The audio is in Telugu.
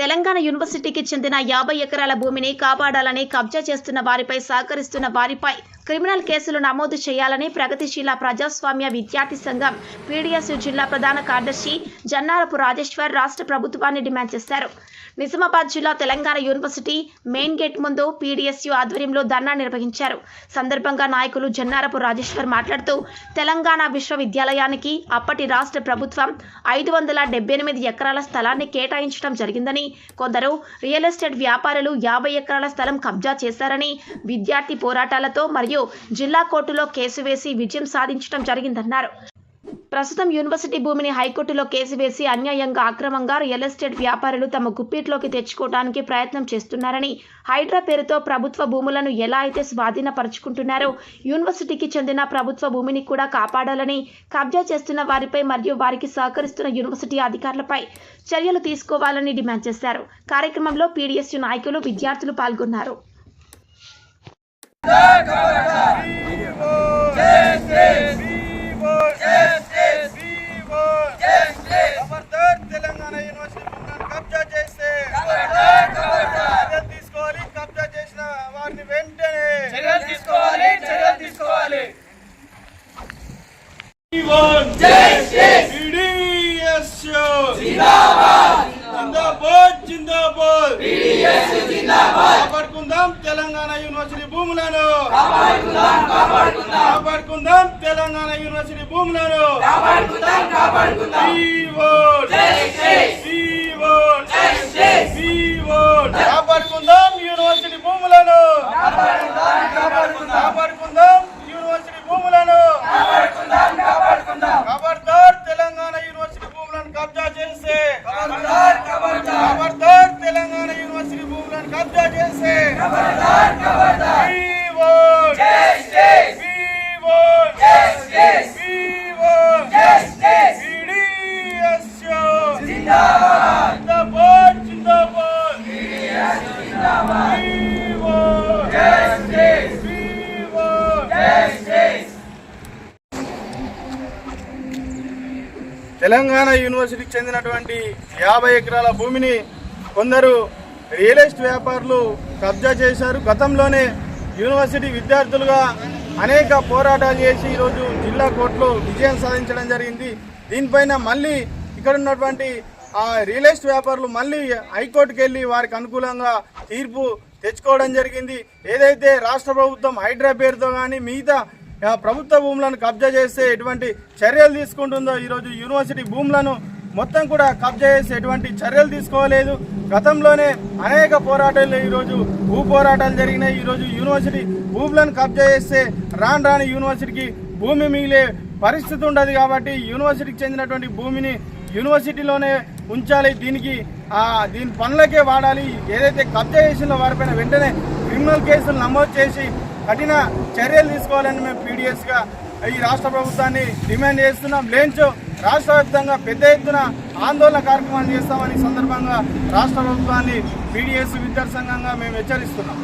తెలంగాణ యూనివర్సిటీకి చెందిన యాభై ఎకరాల భూమిని కాపాడాలని కబ్జా చేస్తున్న వారిపై సహకరిస్తున్న వారిపై క్రిమినల్ కేసులు నమోదు చేయాలని ప్రగతిశీల ప్రజాస్వామ్య విద్యార్థి సంఘం పీడీఎస్ జిల్లా ప్రధాన కార్యదర్శి జన్నారపు రాజేశ్వర్ రాష్ట్ర ప్రభుత్వాన్ని డిమాండ్ చేశారు. నిజామాబాద్ జిల్లా తెలంగాణ యూనివర్సిటీ మెయిన్ గేట్ ముందు పీడీఎస్యు ఆధ్వర్యంలో ధర్నా నిర్వహించారు. సందర్భంగా నాయకులు జన్నారపు రాజేశ్వర్ మాట్లాడుతూ తెలంగాణ విశ్వవిద్యాలయానికి అప్పటి రాష్ట్ర ప్రభుత్వం ఐదు వందల డెబ్బై ఎనిమిది ఎకరాల స్థలాన్ని కేటాయించడం జరిగిందని కొందరు రియల్ ఎస్టేట్ వ్యాపారులు యాభై ఎకరాల స్థలం కబ్జా చేశారని విద్యార్థి పోరాటాలతో మరియు జిల్లా కోర్టులో కేసు వేసి విజయం సాధించడం జరిగిందన్నారు. ప్రస్తుతం యూనివర్సిటీ భూమిని హైకోర్టులో కేసు వేసి అన్యాయంగా అక్రమంగా రియల్ ఎస్టేట్ వ్యాపారులు తమ గుప్పిట్లోకి తెచ్చుకోవడానికి ప్రయత్నం చేస్తున్నారని హైడ్రా పేరుతో ప్రభుత్వ భూములను ఎలా అయితే స్వాధీనపరుచుకుంటున్నారో యూనివర్సిటీకి చెందిన ప్రభుత్వ భూమిని కూడా కాపాడాలని కబ్జా చేస్తున్న వారిపై మరియు వారికి సహకరిస్తున్న యూనివర్సిటీ అధికారులపై చర్యలు తీసుకోవాలని డిమాండ్ చేశారు. కార్యక్రమంలో పీడీఎస్యు నాయకులు విద్యార్థులు పాల్గొన్నారు. కాపాడుకుందాం తెలంగాణ యూనివర్సిటీ భూములను. కాపాడుకుందాం తెలంగాణ యూనివర్సిటీ భూములను. We vote. We vote. We vote. కాపాడుకుందాం యూనివర్సిటీ భూములను కాపాడుకుందాం యూనివర్సిటీ భూములను ఖబర్దార్ తెలంగాణ యూనివర్సిటీ ఖబర్దార్ తెలంగాణ యూనివర్సిటీ భూములను కబ్జా చేస్తే తెలంగాణ యూనివర్సిటీకి చెందినటువంటి యాభై ఎకరాల భూమిని కొందరు రియల్ ఎస్టేట్ వ్యాపారులు కబ్జా చేశారు. గతంలోనే యూనివర్సిటీ విద్యార్థులుగా అనేక పోరాటాలు చేసి ఈరోజు జిల్లా కోర్టులో విజయం సాధించడం జరిగింది. దీనిపైన మళ్ళీ ఇక్కడ ఉన్నటువంటి ఆ రియల్ ఎస్టేట్ వ్యాపారులు మళ్ళీ హైకోర్టుకు వెళ్ళి వారికి అనుకూలంగా తీర్పు తెచ్చుకోవడం జరిగింది. ఏదైతే రాష్ట్ర ప్రభుత్వం హైడ్రా పేరుతో కానీ మిగతా ప్రభుత్వ భూములను కబ్జా చేస్తే ఎటువంటి చర్యలు తీసుకుంటుందో ఈరోజు యూనివర్సిటీ భూములను మొత్తం కూడా కబ్జా చేసి ఎటువంటి చర్యలు తీసుకోలేదు. గతంలోనే అనేక పోరాటాలు ఈరోజు భూ పోరాటాలు జరిగినాయి. ఈరోజు యూనివర్సిటీ భూములను కబ్జా చేస్తే రాను రాని యూనివర్సిటీకి భూమి మిగిలే పరిస్థితి ఉండదు కాబట్టి యూనివర్సిటీకి చెందినటువంటి భూమిని యూనివర్సిటీలోనే ఉంచాలి. దీనికి దీని పనులకే వాడాలి. ఏదైతే కబ్జా చేసిన వారిపైన వెంటనే క్రిమినల్ కేసులు నమోదు చేసి కఠిన చర్యలు తీసుకోవాలని మేము పీడిఎస్గా ఈ రాష్ట్ర ప్రభుత్వాన్ని డిమాండ్ చేస్తున్నాం. లేంచో రాష్ట్ర వ్యాప్తంగా పెద్ద ఎత్తున ఆందోళన కార్యక్రమాలు చేస్తామని సందర్భంగా రాష్ట్ర ప్రభుత్వాన్ని పీడిఎస్ విద్యార్థి సంఘంగా మేము హెచ్చరిస్తున్నాం.